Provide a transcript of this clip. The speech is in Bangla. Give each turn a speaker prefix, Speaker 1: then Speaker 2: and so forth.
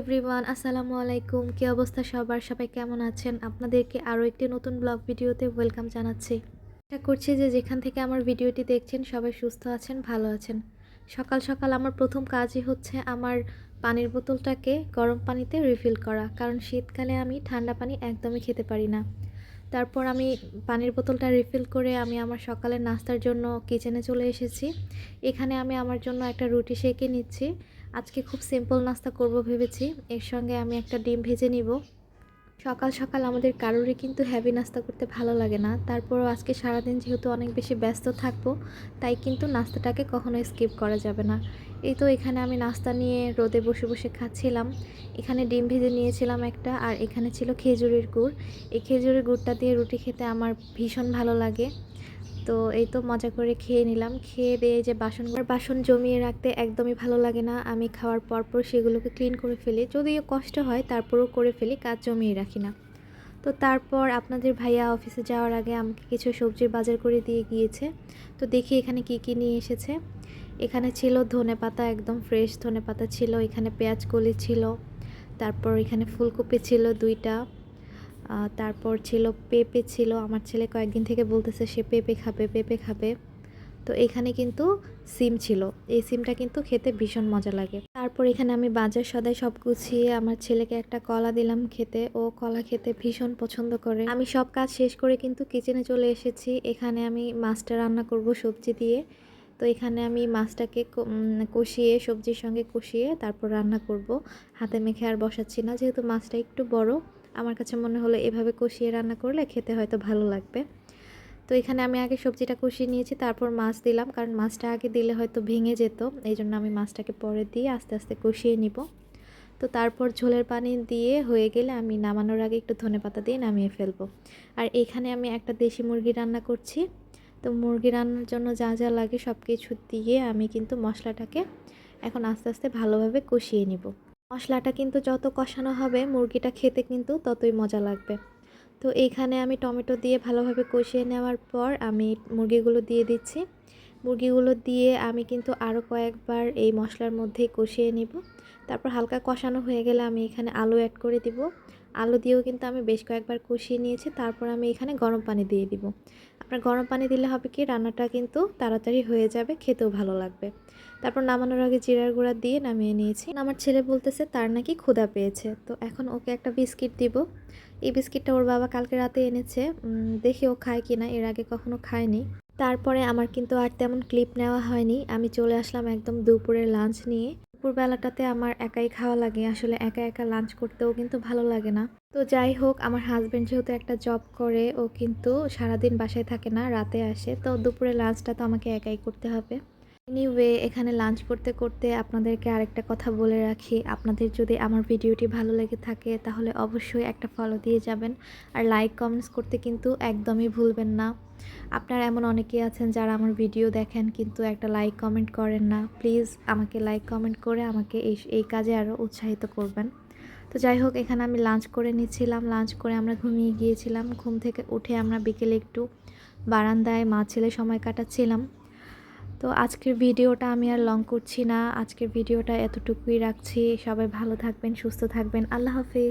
Speaker 1: এভরিওয়ান আসসালামু আলাইকুম। কী অবস্থা সবার? সবাই কেমন আছেন? আপনাদেরকে আরও একটি নতুন ব্লগ ভিডিওতে ওয়েলকাম জানাচ্ছি। আশা করছি যে যেখান থেকে আমার ভিডিওটি দেখছেন, সবাই সুস্থ আছেন, ভালো আছেন। সকাল সকাল আমার প্রথম কাজই হচ্ছে আমার পানির বোতলটাকে গরম পানিতে রিফিল করা, কারণ শীতকালে আমি ঠান্ডা পানি একদমই খেতে পারি না। তারপর আমি পানির বোতলটা রিফিল করে আমি আমার সকালের নাস্তার জন্য কিচেনে চলে এসেছি। এখানে আমি আমার জন্য একটা রুটি সেঁকে নিচ্ছি। আজকে খুব সিম্পল নাস্তা করব ভেবেছি। এর সঙ্গে আমি একটা ডিম ভেজে নিব। সকাল সকাল আমাদের কারোরই কিন্তু হ্যাভি নাস্তা করতে ভালো লাগে না। তারপরও আজকে সারাদিন যেহেতু অনেক বেশি ব্যস্ত থাকব, তাই কিন্তু নাস্তাটাকে কখনো স্কিপ করা যাবে না। এই তো এখানে আমি নাস্তা নিয়ে রোদে বসে বসে খাচ্ছিলাম। এখানে ডিম ভেজে নিয়েছিলাম একটা, আর এখানে ছিল খেজুরের গুড়। এই খেজুরের গুড়টা দিয়ে রুটি খেতে আমার ভীষণ ভালো লাগে। তো এই তো মজা করে খেয়ে নিলাম। খেয়ে দিয়ে যে বাসন বাসন জমিয়ে রাখতে একদমই ভালো লাগে না। আমি খাওয়ার পরপর সেগুলোকে ক্লিন করে ফেলি। যদিও কষ্ট হয়, তারপরেও করে ফেলি, কাজ জমিয়ে রাখি না। তো তারপর আপনাদের ভাইয়া অফিসে যাওয়ার আগে আমাকে কিছু সবজির বাজার করে দিয়ে গিয়েছে। তো দেখি এখানে কি কি নিয়ে এসেছে। এখানে ছিল ধনে পাতা, একদম ফ্রেশ ধনে পাতা ছিল। এখানে পেঁয়াজ কলি ছিল। তারপর এখানে ফুলকপি ছিল দুইটা। তারপর ছিল পেঁপে ছিল। আমার ছেলে কয়েকদিন থেকে বলতেছে সে পেঁপে খাবে পেঁপে খাবে। তো এখানে কিন্তু সিম ছিল। এই সিমটা কিন্তু খেতে ভীষণ মজা লাগে। তারপর এখানে আমি বাজার সদাই সব গুছিয়ে আমার ছেলেকে একটা কলা দিলাম খেতে। ও কলা খেতে ভীষণ পছন্দ করে। আমি সব কাজ শেষ করে কিন্তু কিচেনে চলে এসেছি। এখানে আমি মাছটা রান্না করব সবজি দিয়ে। তো এখানে আমি মাছটাকে কষিয়ে, সবজির সঙ্গে কষিয়ে তারপর রান্না করব। হাতে মেখে আর বসাচ্ছি না, যেহেতু মাছটা একটু বড়। আমার কাছে মনে হলো এভাবে কষিয়ে রান্না করলে খেতে হয়তো ভালো লাগবে। তো এখানে আমি আগে সবজিটা কষিয়ে নিয়েছি, তারপর মাছ দিলাম, কারণ মাছটা আগে দিলে হয়তো ভেঙে যেত এই জন্য আমি মাছটাকে পরে দিয়ে আস্তে আস্তে কষিয়ে নিব। তো তারপর ঝোলের পানি দিয়ে হয়ে গেলে আমি নামানোর আগে একটু ধনেপাতা দিয়ে নামিয়ে ফেলব। আর এখানে আমি একটা দেশি মুরগি রান্না করছি। তো মুরগি রান্নার জন্য যা যা লাগে সব কিছু দিয়ে আমি কিন্তু মশলাটাকে এখন আস্তে আস্তে ভালোভাবে কষিয়ে নিব। মশলাটা কিন্তু যত কষানো হবে, মুরগিটা খেতে কিন্তু ততই মজা লাগবে। তো এইখানে আমি টমেটো দিয়ে ভালোভাবে কষিয়ে নেওয়ার পর আমি মুরগিগুলো দিয়ে দিচ্ছি। মুরগিগুলো দিয়ে আমি কিন্তু আরও কয়েকবার এই মশলার মধ্যেই কষিয়ে নিব। তারপর হালকা কষানো হয়ে গেলে আমি এখানে আলু অ্যাড করে দিব। আলু দিয়েও কিন্তু আমি বেশ কয়েকবার কষিয়ে নিয়েছি। তারপর আমি এখানে গরম পানি দিয়ে দিব। আপনার গরম পানি দিলে হবে কি, রান্নাটা কিন্তু তাড়াতাড়ি হয়ে যাবে, খেতেও ভালো লাগবে। তারপর নামানোর আগে জিরার গুঁড়া দিয়ে নামিয়ে নিয়েছি। আমার ছেলে বলতেছে, তার নাকি ক্ষুধা পেয়েছে। তো এখন ওকে একটা বিস্কিট দিব। এই বিস্কিটটা ওর বাবা কালকে রাতে এনেছে। দেখি ও খায় কিনা, এর আগে কখনো খায়নি। তারপরে আমার কিন্তু আর তেমন ক্লিপ নেওয়া হয়নি। আমি চলে আসলাম একদম দুপুরের লাঞ্চ নিয়ে। দুপুরবেলাটাতে আমার একাই খাওয়া লাগে। আসলে একা একা লাঞ্চ করতেও কিন্তু ভালো লাগে না। তো যাই হোক, আমার হাজব্যান্ড যেহেতু একটা জব করে, ও কিন্তু সারাদিন বাসায় থাকে না, রাতে আসে। তো দুপুরে লাঞ্চটা তো আমাকে একাই করতে হবে। এনিওয়ে এখানে লাঞ্চ করতে করতে আপনাদেরকে আরেকটা কথা বলে রাখি। আপনাদের যদি আমার ভিডিওটি ভালো লেগে থাকে, তাহলে অবশ্যই একটা ফলো দিয়ে যাবেন। আর লাইক কমেন্টস করতে কিন্তু একদমই ভুলবেন না। আপনারা এমন অনেকেই আছেন যারা আমার ভিডিও দেখেন, কিন্তু একটা লাইক কমেন্ট করেন না। প্লিজ আমাকে লাইক কমেন্ট করে আমাকে এই এই কাজে আরও উৎসাহিত করবেন। তো যাই হোক, এখানে আমি লাঞ্চ করে নিচ্ছিলাম। লাঞ্চ করে আমরা ঘুমিয়ে গিয়েছিলাম। ঘুম থেকে উঠে আমরা বিকেলে একটু বারান্দায় মা ছেলে সময় কাটাচ্ছিলাম। তো আজকের ভিডিওটা আমি আর লং করছি না। আজকের ভিডিওটা এতটুকুই রাখছি। সবাই ভালো থাকবেন, সুস্থ থাকবেন। আল্লাহ হাফিজ।